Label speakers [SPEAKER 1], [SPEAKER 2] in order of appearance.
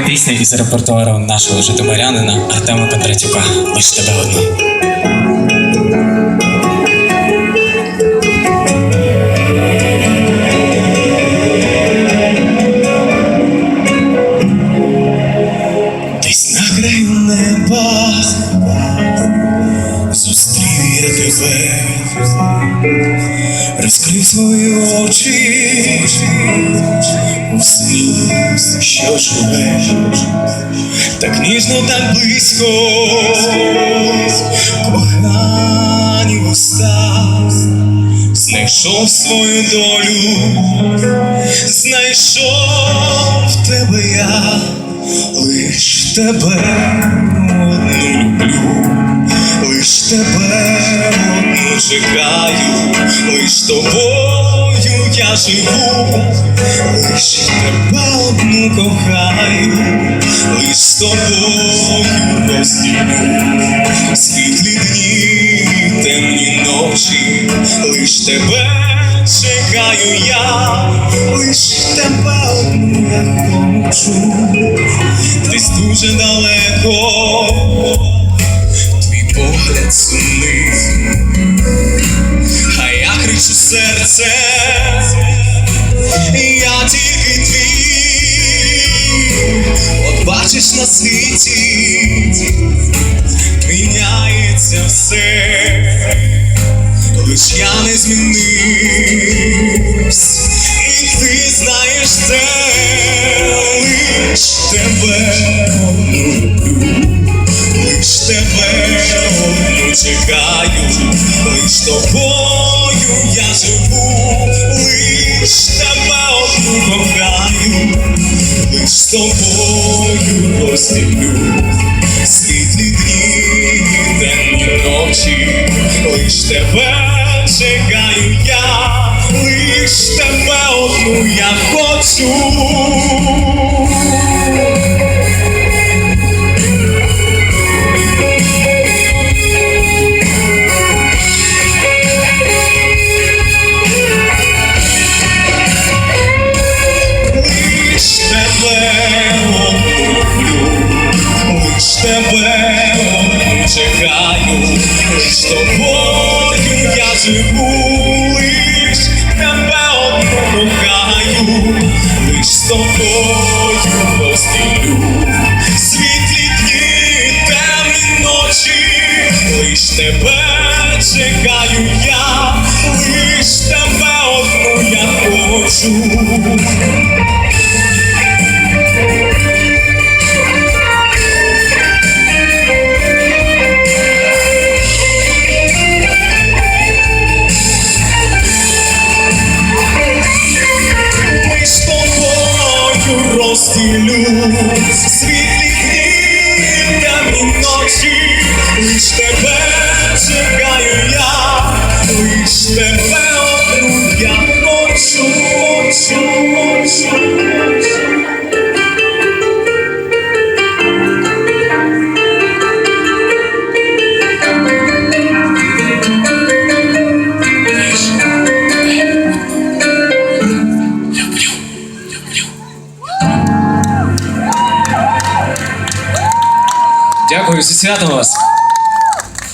[SPEAKER 1] Пісня із репертуару нашого житомирянина Артема Кондратюка. Лиш тебе одну. Я тебе, розкрив свої очі. У сні, що живе, так ніжно, так близько, кохані уста, знайшов свою долю, знайшов тебе я, лиш тебе. Лиш тебе одну чекаю, лиш тобою я живу, лиш тебе одну кохаю, лиш з тобою розділю світлі дні, темні ночі, лиш тебе чекаю я, лиш тебе одну я хочу, десь дуже далеко сумний, а я кричу серце, я тільки твій, от бачиш на світі, міняється все, лиш я не змінився, і ти знаєш це, лиш тебе люблю. Лиш тебе чекаю, лиш тобою я живу, лиш тебе одну кохаю, лиш тобою розділю світлі дні, темні ночі, лиш тебе чекаю я, лиш тебе одну я хочу. Тебе чекаю, з тобою я живу, тебе одну лиш тобою розділю світлі дні, темні ночі, лиш тебе чекаю я, лиш тебе одну я хочу. Світлі дні, темні ночі, лиш тебе чекаю я, лиш тебе
[SPEAKER 2] Дякую, зі святом вас.